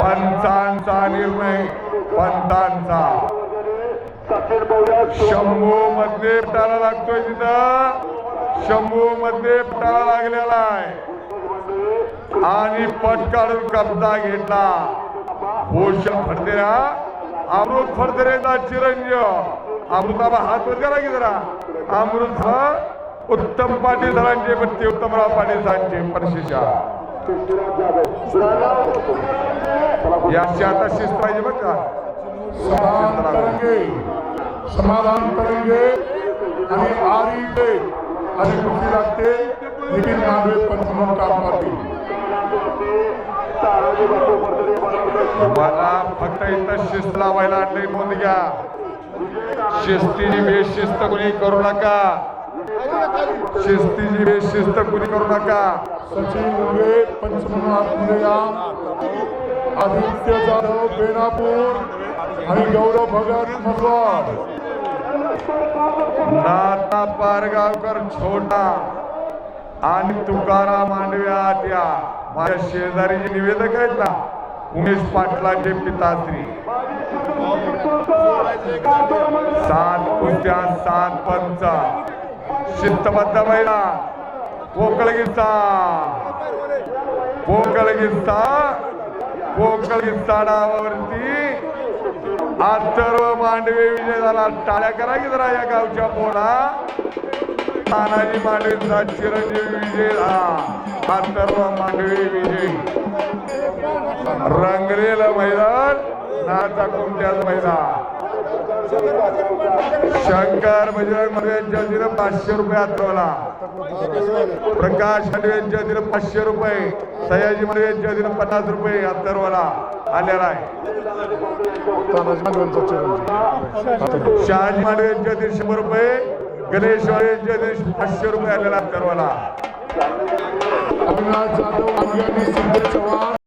पंचांचा निर्णय पंतांचा. शंभू मध्ये पटाला लागतोय तिथं. शंभू मध्ये पटाला लागलेला आहे. आणि पट काढून कब्जा घेतला. भूषण फडतेरा अमृत फडतेरेचा चिरंजीव. अमृताबा हात वर करा की जरा. अमृत उत्तम पाटील सरांचे पत्ते उत्तमराव पाटील सरांचे परशिषा याची आता शिस्त पाहिजे बघ का? समाधान तरंगे समाधान तरंगे आणि आरी ते आणि कुस्ती लागते नितीन मांडवे पंचमन काम पाटील मला फक्त इथं शिस्त लावायला आणले नोंद घ्या. शिस्तीची बेशिस्त कुणी करू नका. शिस्तीची बेशिस्त कुणी करू नका. सचिन मुंगे पंचमनाथ मुंडेयाम आदित्य जाधव बेनापूर आणि गौरव भगत मसवाड. नाता पारगावकर छोटा आणि तुकाराम मांडव्या त्या माझ्या शेजारी निवेदक आहेत ना उमेश पाटलाचे पिताश्री. सात कुस्त्या सात पंच. शिस्तबद्ध महिला. पोकळगीचा. पोकळगीचा. पोकळगीचा डावावरती अथर्व मांडवे विजय झाला. टाळ्या करा की जरा या गावच्या पोरा. तानाजी मांडवेचा चिरंजीव विजय झाला. अथर्व मांडवे विजय. रंगलेलं मैदान नाचा कोणत्याच मैदान. शंकर बजरंगमध्ये तिनं पाचशे रुपये अथर्वला प्रकाश हंडवेंच्या तिनं पाचशे रुपये. सयाजी मध्ये तिनं पन्नास रुपये अथर्वला आलेला आहे. शहाजी मांडवे यांच्या शंभर रुपये. गणेश वाळे यांच्या पाचशे रुपये आलेला अथर्वला अविनाश जाधव चव्हाण.